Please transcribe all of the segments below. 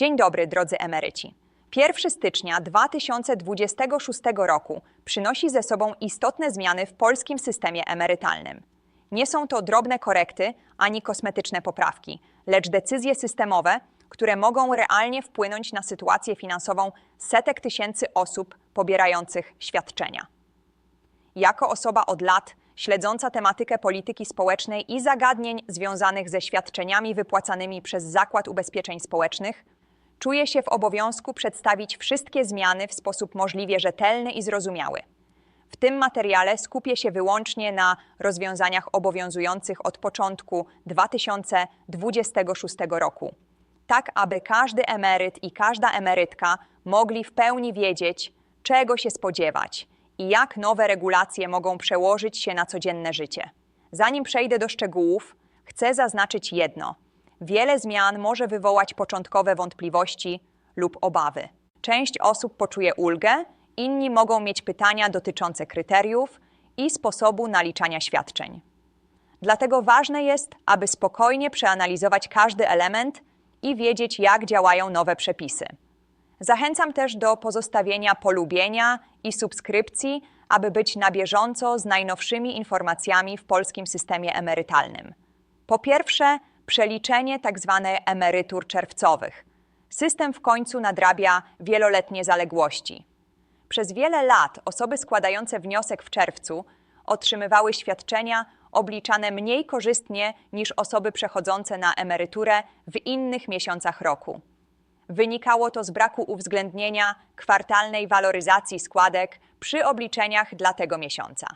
Dzień dobry, drodzy emeryci. 1 stycznia 2026 roku przynosi ze sobą istotne zmiany w polskim systemie emerytalnym. Nie są to drobne korekty ani kosmetyczne poprawki, lecz decyzje systemowe, które mogą realnie wpłynąć na sytuację finansową setek tysięcy osób pobierających świadczenia. Jako osoba od lat śledząca tematykę polityki społecznej i zagadnień związanych ze świadczeniami wypłacanymi przez Zakład Ubezpieczeń Społecznych, czuję się w obowiązku przedstawić wszystkie zmiany w sposób możliwie rzetelny i zrozumiały. W tym materiale skupię się wyłącznie na rozwiązaniach obowiązujących od początku 2026 roku, tak aby każdy emeryt i każda emerytka mogli w pełni wiedzieć, czego się spodziewać i jak nowe regulacje mogą przełożyć się na codzienne życie. Zanim przejdę do szczegółów, chcę zaznaczyć jedno. Wiele zmian może wywołać początkowe wątpliwości lub obawy. Część osób poczuje ulgę, inni mogą mieć pytania dotyczące kryteriów i sposobu naliczania świadczeń. Dlatego ważne jest, aby spokojnie przeanalizować każdy element i wiedzieć, jak działają nowe przepisy. Zachęcam też do pozostawienia polubienia i subskrypcji, aby być na bieżąco z najnowszymi informacjami w polskim systemie emerytalnym. Po pierwsze, przeliczenie tzw. emerytur czerwcowych. System w końcu nadrabia wieloletnie zaległości. Przez wiele lat osoby składające wniosek w czerwcu otrzymywały świadczenia obliczane mniej korzystnie niż osoby przechodzące na emeryturę w innych miesiącach roku. Wynikało to z braku uwzględnienia kwartalnej waloryzacji składek przy obliczeniach dla tego miesiąca.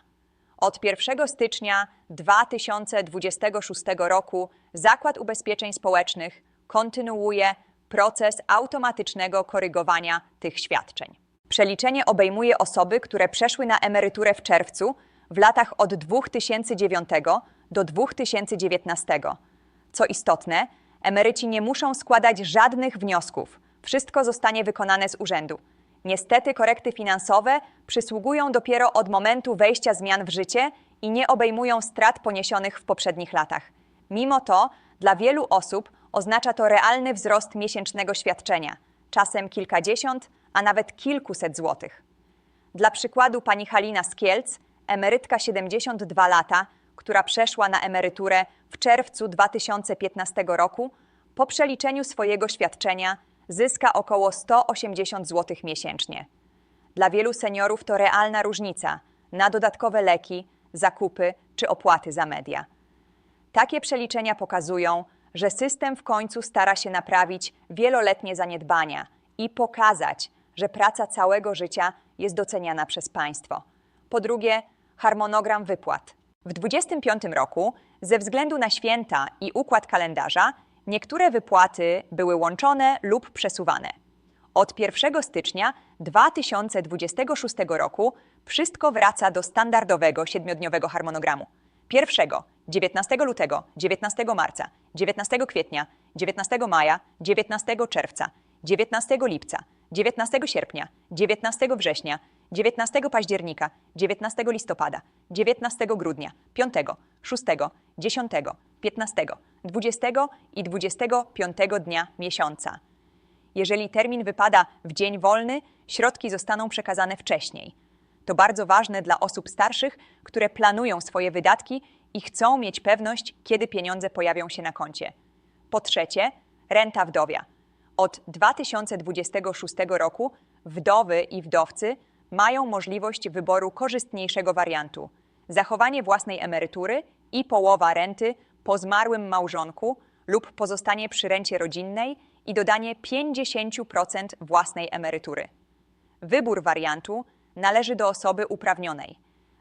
Od 1 stycznia 2026 roku Zakład Ubezpieczeń Społecznych kontynuuje proces automatycznego korygowania tych świadczeń. Przeliczenie obejmuje osoby, które przeszły na emeryturę w czerwcu w latach od 2009 do 2019. Co istotne, emeryci nie muszą składać żadnych wniosków. Wszystko zostanie wykonane z urzędu. Niestety korekty finansowe przysługują dopiero od momentu wejścia zmian w życie i nie obejmują strat poniesionych w poprzednich latach. Mimo to, dla wielu osób oznacza to realny wzrost miesięcznego świadczenia, czasem kilkadziesiąt, a nawet kilkuset złotych. Dla przykładu pani Halina z Kielc, emerytka 72 lata, która przeszła na emeryturę w czerwcu 2015 roku, po przeliczeniu swojego świadczenia zyska około 180 zł miesięcznie. Dla wielu seniorów to realna różnica na dodatkowe leki, zakupy czy opłaty za media. Takie przeliczenia pokazują, że system w końcu stara się naprawić wieloletnie zaniedbania i pokazać, że praca całego życia jest doceniana przez państwo. Po drugie, harmonogram wypłat. W 2025 roku, ze względu na święta i układ kalendarza, niektóre wypłaty były łączone lub przesuwane. Od 1 stycznia 2026 roku wszystko wraca do standardowego siedmiodniowego harmonogramu. 1, 19 lutego, 19 marca, 19 kwietnia, 19 maja, 19 czerwca, 19 lipca, 19 sierpnia, 19 września, 19 października, 19 listopada, 19 grudnia, 5, 6, 10, 15, 20 i 25 dnia miesiąca. Jeżeli termin wypada w dzień wolny, środki zostaną przekazane wcześniej. To bardzo ważne dla osób starszych, które planują swoje wydatki i chcą mieć pewność, kiedy pieniądze pojawią się na koncie. Po trzecie, renta wdowia. Od 2026 roku wdowy i wdowcy mają możliwość wyboru korzystniejszego wariantu zachowanie własnej emerytury i połowa renty po zmarłym małżonku lub pozostanie przy rencie rodzinnej i dodanie 50% własnej emerytury. Wybór wariantu należy do osoby uprawnionej.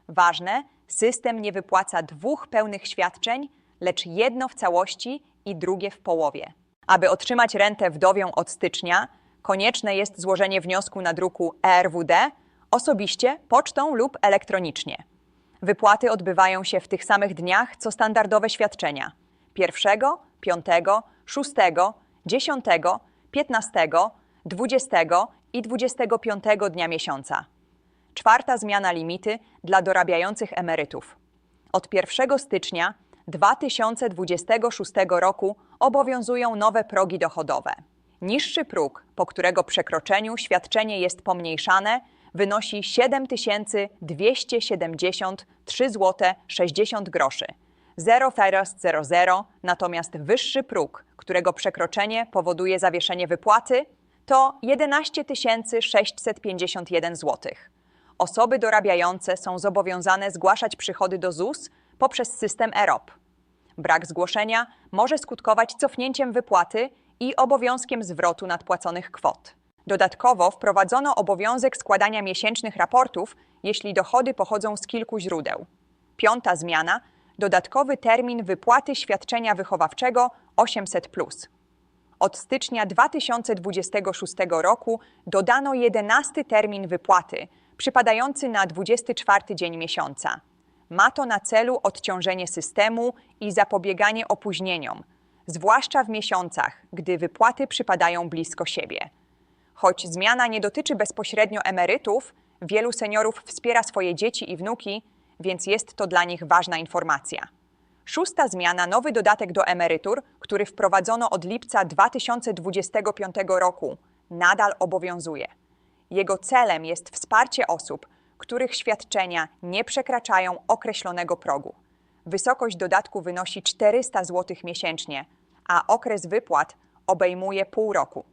Ważne, system nie wypłaca dwóch pełnych świadczeń, lecz jedno w całości i drugie w połowie. Aby otrzymać rentę wdowią od stycznia, konieczne jest złożenie wniosku na druku ERWD osobiście, pocztą lub elektronicznie. Wypłaty odbywają się w tych samych dniach co standardowe świadczenia 1, 5, 6, 10, 15, 20 i 25 dnia miesiąca. Czwarta zmiana limity dla dorabiających emerytów. Od 1 stycznia 2026 roku obowiązują nowe progi dochodowe. Niższy próg, po którego przekroczeniu świadczenie jest pomniejszane, wynosi 7273 zł 60 groszy. 0 teraz 00, natomiast wyższy próg, którego przekroczenie powoduje zawieszenie wypłaty, to 11 651 zł. Osoby dorabiające są zobowiązane zgłaszać przychody do ZUS poprzez system EROP. Brak zgłoszenia może skutkować cofnięciem wypłaty i obowiązkiem zwrotu nadpłaconych kwot. Dodatkowo wprowadzono obowiązek składania miesięcznych raportów, jeśli dochody pochodzą z kilku źródeł. Piąta zmiana dodatkowy termin wypłaty świadczenia wychowawczego 800. Od stycznia 2026 roku dodano 11 termin wypłaty, przypadający na 24 dzień miesiąca. Ma to na celu odciążenie systemu i zapobieganie opóźnieniom, zwłaszcza w miesiącach, gdy wypłaty przypadają blisko siebie. Choć zmiana nie dotyczy bezpośrednio emerytów, wielu seniorów wspiera swoje dzieci i wnuki, więc jest to dla nich ważna informacja. Szósta zmiana, nowy dodatek do emerytur, który wprowadzono od lipca 2025 roku, nadal obowiązuje. Jego celem jest wsparcie osób, których świadczenia nie przekraczają określonego progu. Wysokość dodatku wynosi 400 zł miesięcznie, a okres wypłat obejmuje pół roku.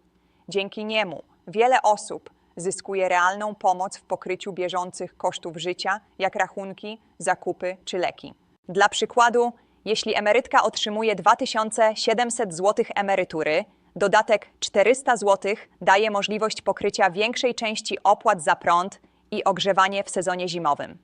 Dzięki niemu wiele osób zyskuje realną pomoc w pokryciu bieżących kosztów życia, jak rachunki, zakupy czy leki. Dla przykładu, jeśli emerytka otrzymuje 2700 zł emerytury, dodatek 400 zł daje możliwość pokrycia większej części opłat za prąd i ogrzewanie w sezonie zimowym.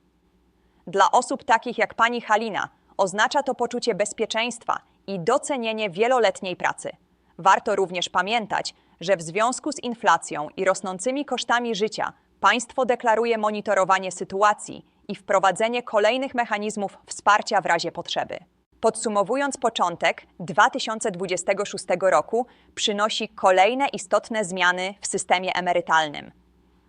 Dla osób takich jak pani Halina oznacza to poczucie bezpieczeństwa i docenienie wieloletniej pracy. Warto również pamiętać, że w związku z inflacją i rosnącymi kosztami życia państwo deklaruje monitorowanie sytuacji i wprowadzenie kolejnych mechanizmów wsparcia w razie potrzeby. Podsumowując początek 2026 roku przynosi kolejne istotne zmiany w systemie emerytalnym.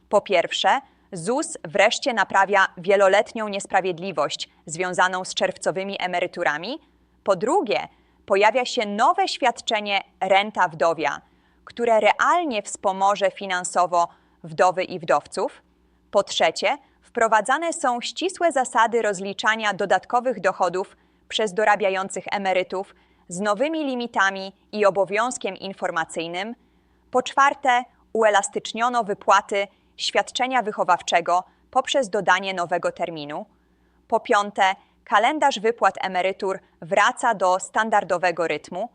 Po pierwsze, ZUS wreszcie naprawia wieloletnią niesprawiedliwość związaną z czerwcowymi emeryturami. Po drugie, pojawia się nowe świadczenie renta wdowia, które realnie wspomoże finansowo wdowy i wdowców. Po trzecie, wprowadzane są ścisłe zasady rozliczania dodatkowych dochodów przez dorabiających emerytów z nowymi limitami i obowiązkiem informacyjnym. Po czwarte, uelastyczniono wypłaty świadczenia wychowawczego poprzez dodanie nowego terminu. Po piąte, kalendarz wypłat emerytur wraca do standardowego rytmu.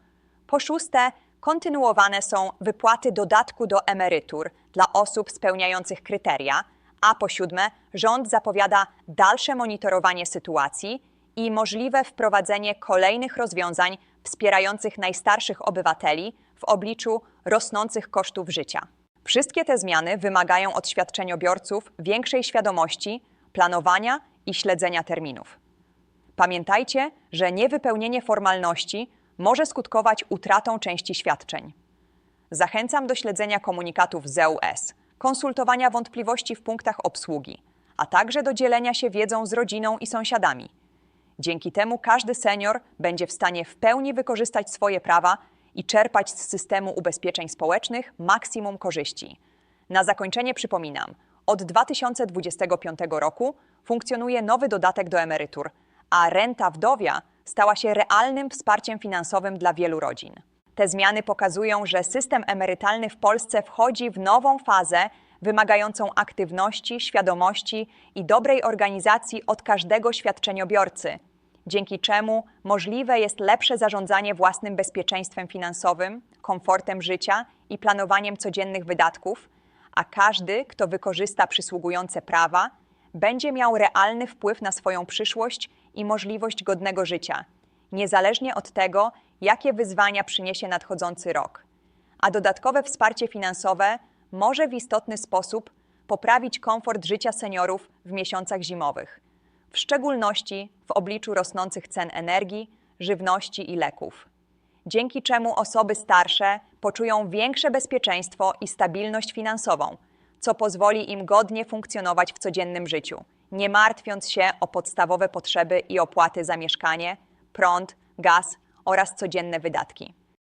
Po szóste, kontynuowane są wypłaty dodatku do emerytur dla osób spełniających kryteria, a po siódme, rząd zapowiada dalsze monitorowanie sytuacji i możliwe wprowadzenie kolejnych rozwiązań wspierających najstarszych obywateli w obliczu rosnących kosztów życia. Wszystkie te zmiany wymagają od świadczeniobiorców większej świadomości, planowania i śledzenia terminów. Pamiętajcie, że niewypełnienie formalności może skutkować utratą części świadczeń. Zachęcam do śledzenia komunikatów ZEUS, konsultowania wątpliwości w punktach obsługi, a także do dzielenia się wiedzą z rodziną i sąsiadami. Dzięki temu każdy senior będzie w stanie w pełni wykorzystać swoje prawa i czerpać z systemu ubezpieczeń społecznych maksimum korzyści. Na zakończenie przypominam, od 2025 roku funkcjonuje nowy dodatek do emerytur, a renta wdowia stała się realnym wsparciem finansowym dla wielu rodzin. Te zmiany pokazują, że system emerytalny w Polsce wchodzi w nową fazę wymagającą aktywności, świadomości i dobrej organizacji od każdego świadczeniobiorcy, dzięki czemu możliwe jest lepsze zarządzanie własnym bezpieczeństwem finansowym, komfortem życia i planowaniem codziennych wydatków, a każdy, kto wykorzysta przysługujące prawa, będzie miał realny wpływ na swoją przyszłość i możliwość godnego życia, niezależnie od tego, jakie wyzwania przyniesie nadchodzący rok. A dodatkowe wsparcie finansowe może w istotny sposób poprawić komfort życia seniorów w miesiącach zimowych, w szczególności w obliczu rosnących cen energii, żywności i leków. Dzięki czemu osoby starsze poczują większe bezpieczeństwo i stabilność finansową, co pozwoli im godnie funkcjonować w codziennym życiu, nie martwiąc się o podstawowe potrzeby i opłaty za mieszkanie, prąd, gaz oraz codzienne wydatki.